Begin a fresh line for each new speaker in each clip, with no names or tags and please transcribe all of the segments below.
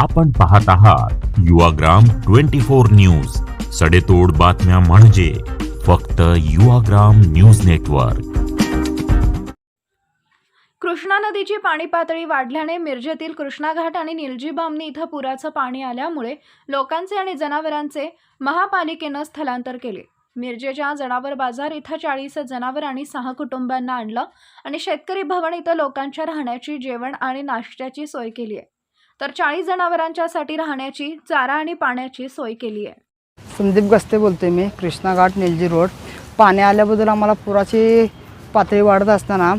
आपण पाहत आहात युवाग्राम ट्वेंटी फोर न्यूज. सडेतोड बातम्या म्हणजे फक्त युवाग्राम न्यूज नेटवर्क.
कृष्णा नदीची पाणी पातळी वाढल्याने मिरजेतील कृष्णा घाट आणि निलजी बामणी इथं पुराचं पाणी आल्यामुळे लोकांचे आणि जनावरांचे महापालिकेनं स्थलांतर केले. मिरजेच्या जनावर बाजार इथं चाळीस जनावर आणि सहा कुटुंबांना आणलं आणि शेतकरी भवन इथं लोकांच्या राहण्याची जेवण आणि नाश्त्याची सोय केली आहे. तर चाळीस जनावरांच्यासाठी राहण्याची चारा आणि पाण्याची सोय केली आहे.
संदीप गस्ते बोलते मी कृष्णा घाट निलजी रोड. पाणी आल्याबद्दल आम्हाला पुराची पातळी वाढत असताना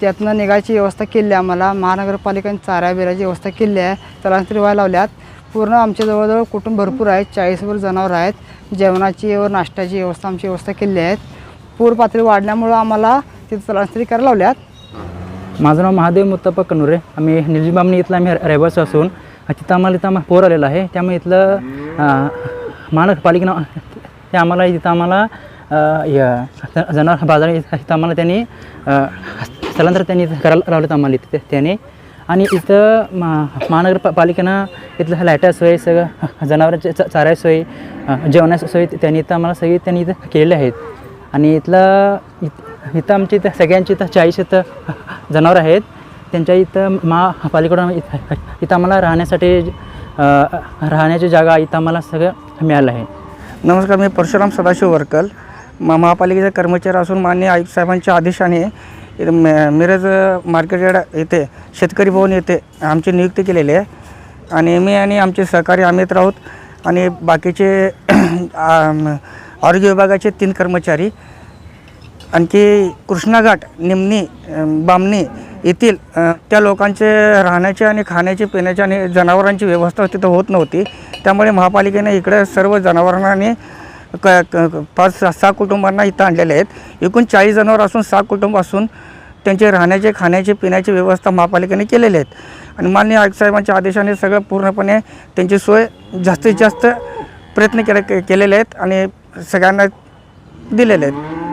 त्यातनं निघायची व्यवस्था केली आहे आम्हाला. महानगरपालिकेने चाऱ्या बिराची व्यवस्था केली आहे. स्थलांतरी व्हायला लावल्यात. पूर्ण आमच्या जवळजवळ कुटुंब भरपूर आहेत. चाळीसभर जनावर आहेत. जेवणाची व नाश्त्याची व्यवस्था आमची व्यवस्था केली आहेत पूर पातळी वाढल्यामुळं आम्हाला तिथं स्थलांतरी करायला लावल्यात.
माझं नाव महादेव मुत्तप्पा कनुरे आम्ही निलजीबामणी इथलं आम्ही रहिवासी असून तिथं आम्हाला इथं आम्हाला पोर आलेला आहे. त्यामुळे इथलं महानगरपालिकेनं ते आम्हाला तिथं आम्हाला या जनावर बाजार इथं आम्हाला त्यांनी स्थलांतर त्यांनी करायला लावलं आम्हाला इथे त्याने. आणि इथं मा महानगरपालिकेनं इथलं लाईटा सोय सगळं जनावरांच्या चा- चाऱ्या सोय जेवणाची सोय त्यांनी इथं आम्हाला सगळी त्यांनी इथं केलेले आहेत. आणि इथलं इथं आमच्या इथं सगळ्यांची इथं चाळीस इथं जनावर आहेत. त्यांच्या इथं महापालिकेकडून इथं इथं आम्हाला राहण्यासाठी राहण्याची जागा इथं आम्हाला सगळं मिळालं आहे.
नमस्कार मी परशुराम सदाशिव वरकल. म महापालिकेचा कर्मचारी असून मान्य आयुक्त साहेबांच्या आदेशाने मे- मिरज मार्केट यार्ड येथे शेतकरी भवन येथे आमची नियुक्ती केलेली आहे. आणि मी आणि आमचे सहकारी अमित राऊत आणि बाकीचे आरोग्य विभागाचे तीन कर्मचारी आणखी कृष्णाघाट निमणी बामणी येथील त्या लोकांचे राहण्याची आणि खाण्याची पिण्याची आणि जनावरांची व्यवस्था तिथं होत नव्हती. त्यामुळे महापालिकेने इकडे सर्व जनावरांना क पाच सहा कुटुंबांना इथं आणलेले आहेत. एकूण चाळीस जनावर असून सहा कुटुंब असून त्यांचे राहण्याचे खाण्याची पिण्याची व्यवस्था महापालिकेने केलेली आहेत. आणि माननीय आयुक्त साहेबांच्या आदेशाने सगळं पूर्णपणे त्यांची सोय जास्तीत जास्त प्रयत्न केले केलेले आहेत आणि सगळ्यांना दिलेले आहेत.